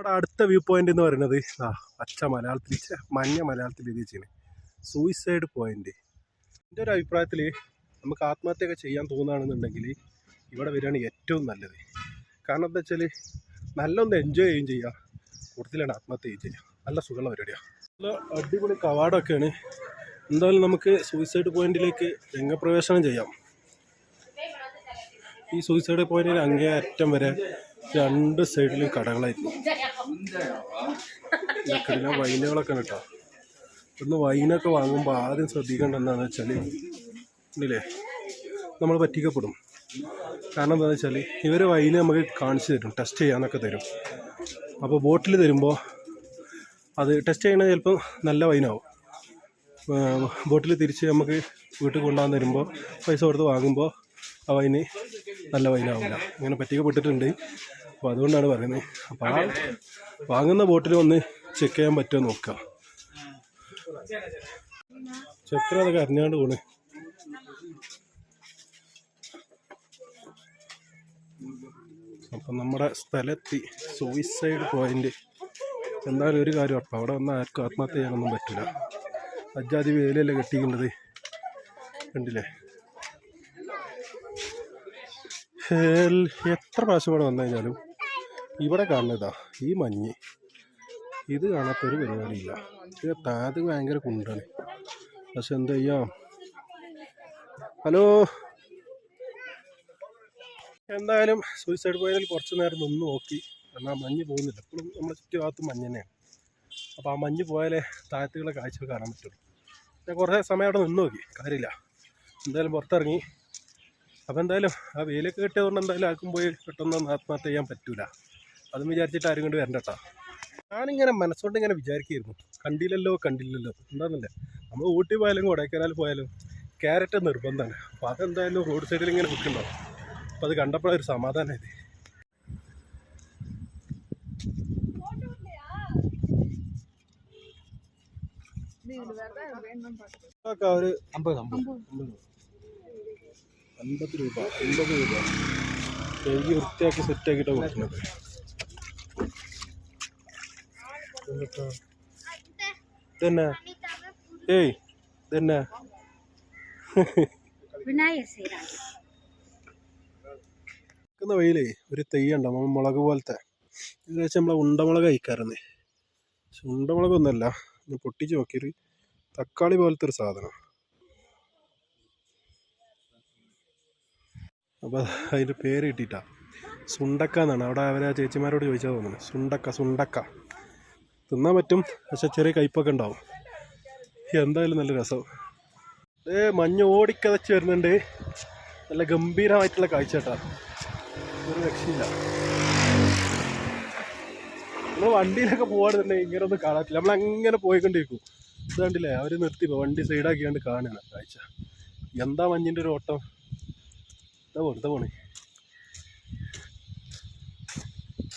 നമ്മുടെ അടുത്ത view point എന്ന് പറയുന്നത് ആ പച്ച മലയാളത്തിൽ മഞ്ഞ മലയാളത്തിൽ എഴുതി വെച്ചാണ് സൂയിസൈഡ് പോയിന്റ് എന്റെ ഒരു അഭിപ്രായത്തിൽ നമുക്ക് ആത്മഹത്യയൊക്കെ ചെയ്യാൻ തോന്നുകയാണെന്നുണ്ടെങ്കിൽ ഇവിടെ വരികയാണ് ഏറ്റവും നല്ലത്. കാരണം എന്താ വെച്ചാൽ നല്ലൊന്ന് എൻജോയ് ചെയ്യുകയും ചെയ്യാം. കൂടുതലാണ് ആത്മഹത്യ ചെയ്യുകയും ചെയ്യാം. നല്ല സുഖമുള്ള പരിപാടിയാണ് നല്ല അടിപൊളി കവാടമൊക്കെയാണ് എന്തായാലും നമുക്ക് സൂയിസൈഡ് പോയിന്റിലേക്ക് രംഗപ്രവേശനം ചെയ്യാം. ഈ സൂയിസൈഡ് പോയിന്റിൽ അങ്ങേ അറ്റം വരെ രണ്ട് സൈഡിലും കടകളായിരുന്നു. കിടന്ന വൈനുകളൊക്കെ കേട്ടോ. ഇന്ന് വൈനൊക്കെ വാങ്ങുമ്പോൾ ആദ്യം ശ്രദ്ധിക്കേണ്ട എന്താണെന്ന് വെച്ചാൽ ഇല്ലേ? നമ്മൾ പറ്റിക്കപ്പെടും. കാരണം എന്താണെന്ന് വെച്ചാൽ ഇവർ വൈന് നമുക്ക് കാണിച്ചു തരും ടെസ്റ്റ് ചെയ്യാനൊക്കെ തരും. അപ്പോൾ ബോട്ടിൽ തരുമ്പോൾ അത് ടെസ്റ്റ് ചെയ്യണത് ചിലപ്പോൾ നല്ല വൈനാവും. ബോട്ടിൽ തിരിച്ച് നമുക്ക് വീട്ടിൽ കൊണ്ടുവന്ന് തരുമ്പോൾ പൈസ കൊടുത്ത് വാങ്ങുമ്പോൾ ആ വൈന് നല്ല വൈനാവില്ല. ഇങ്ങനെ പറ്റിക്കപ്പെട്ടിട്ടുണ്ട്. അപ്പോൾ അതുകൊണ്ടാണ് പറയുന്നത്. അപ്പോൾ ആ വാങ്ങുന്ന ബോട്ടിൽ ഒന്ന് ചെക്ക് ചെയ്യാൻ പറ്റുമോ നോക്കുക ചക്ര അതൊക്കെ അറിഞ്ഞാണ്ട് പോണ്. അപ്പം നമ്മുടെ സ്ഥലത്തി സൂയിസൈഡ് പോയിന്റ് എന്തായാലും ഒരു കാര്യം ഉറപ്പാണ് അവിടെ വന്നാൽ ആർക്കും ആത്മഹത്യ ചെയ്യാനൊന്നും പറ്റില്ല. അജാതി വേലയല്ലേ കെട്ടിക്കുന്നത് കണ്ടില്ലേ? എത്ര പ്രാവശ്യം ഇവിടെ വന്നു കഴിഞ്ഞാലും ഇവിടെ കാണുന്നതാ ഈ മഞ്ഞ്. ഇത് കാണാത്തൊരു പരിപാടിയില്ല. ഇത് താത് ഭയങ്കര കുണ്ടാണ്. പക്ഷെ എന്താ ചെയ്യാം? ഹലോ? എന്തായാലും സൂയിസൈഡ് പോയതിൽ കുറച്ച് നേരം നിന്ന് നോക്കി. എന്നാൽ മഞ്ഞ് പോകുന്നില്ല. എപ്പോഴും നമ്മുടെ ചുറ്റുഭാഗത്ത് മഞ്ഞ് തന്നെയാണ്. അപ്പോൾ ആ മഞ്ഞ് പോയാലേ താഴത്തുകളെ കാഴ്ചകൾ കാണാൻ പറ്റുള്ളൂ. ഞാൻ കുറേ സമയം അവിടെ നിന്ന് നോക്കി. കാര്യമില്ല. എന്തായാലും പുറത്തിറങ്ങി. അപ്പോൾ എന്തായാലും ആ വെയിലൊക്കെ കിട്ടിയതുകൊണ്ട് എന്തായാലും ആക്കും പോയി പെട്ടെന്ന് ആത്മഹത്യ ചെയ്യാൻ പറ്റൂല. അതും വിചാരിച്ചിട്ട് ആരും കൊണ്ട് വരണ്ട ഞാനിങ്ങനെ മനസ്സുകൊണ്ട് ഇങ്ങനെ വിചാരിക്കുകയായിരുന്നു കണ്ടില്ലല്ലോ കണ്ടില്ലല്ലോ. എന്താണെന്നല്ലേ നമ്മൾ ഊട്ടി പോയാലും കൊടൈക്കനാൽ പോയാലും ക്യാരറ്റ് നിർബന്ധമാണ്. അപ്പോൾ അതെന്തായാലും റോഡ് സൈഡിൽ ഇങ്ങനെ വിൽക്കണ്ടോ അപ്പോൾ അത് കണ്ടപ്പോഴൊരു സമാധാനമായത് ഒരു അമ്പത് അമ്പത്. അമ്പത് രൂപ അൻപത് രൂപ. കഴുകി വൃത്തിയാക്കി സെറ്റാക്കിയിട്ടാണ് കൊടുക്കുന്നത്. ഇതെന്നാ? ഏയ് ഇതെന്നാ? നിൽക്കുന്ന വെയിലേ ഒരു തെയ്യണ്ട നമ്മൾ മുളക് പോലത്തെ. ഏകദേശം നമ്മളെ ഉണ്ടമുളക് കഴിക്കാറുണ്ട്. പക്ഷെ ഉണ്ടമുളകൊന്നല്ല ഒന്ന് പൊട്ടിച്ച് നോക്കിയൊരു തക്കാളി പോലത്തെ ഒരു സാധനം. അപ്പോൾ അതിന്റെ പേര് കിട്ടിയിട്ടാണ് സുണ്ടക്ക എന്നാണ്. അവിടെ അവരെ ആ ചേച്ചിമാരോട് ചോദിച്ചാൽ തോന്നുന്നു. സുണ്ടക്ക സുണ്ടക്ക. തിന്നാൻ പറ്റും പക്ഷെ ചെറിയ കയ്പൊക്കെ ഉണ്ടാവും. എന്തായാലും നല്ല രസം. ഏ മഞ്ഞ ഓടിക്കതച്ച് വരുന്നുണ്ട്. നല്ല ഗംഭീരമായിട്ടുള്ള കാഴ്ച കേട്ടാ. ഒരു രക്ഷയില്ല. നമ്മൾ വണ്ടിയിലൊക്കെ പോകാണെന്നുണ്ടെങ്കിൽ ഇങ്ങനെ ഒന്നും കാണാത്തില്ല. നമ്മൾ അങ്ങനെ പോയിക്കൊണ്ടിരിക്കും. ഇത് കണ്ടില്ലേ? അവർ നിർത്തി വണ്ടി സൈഡാക്കിയാണ്ട് കാണുന്ന കാഴ്ച. എന്താ മഞ്ഞിന്റെ ഒരു ഓട്ടം? ഇതാ പോണ് ഇതാ പോണേ.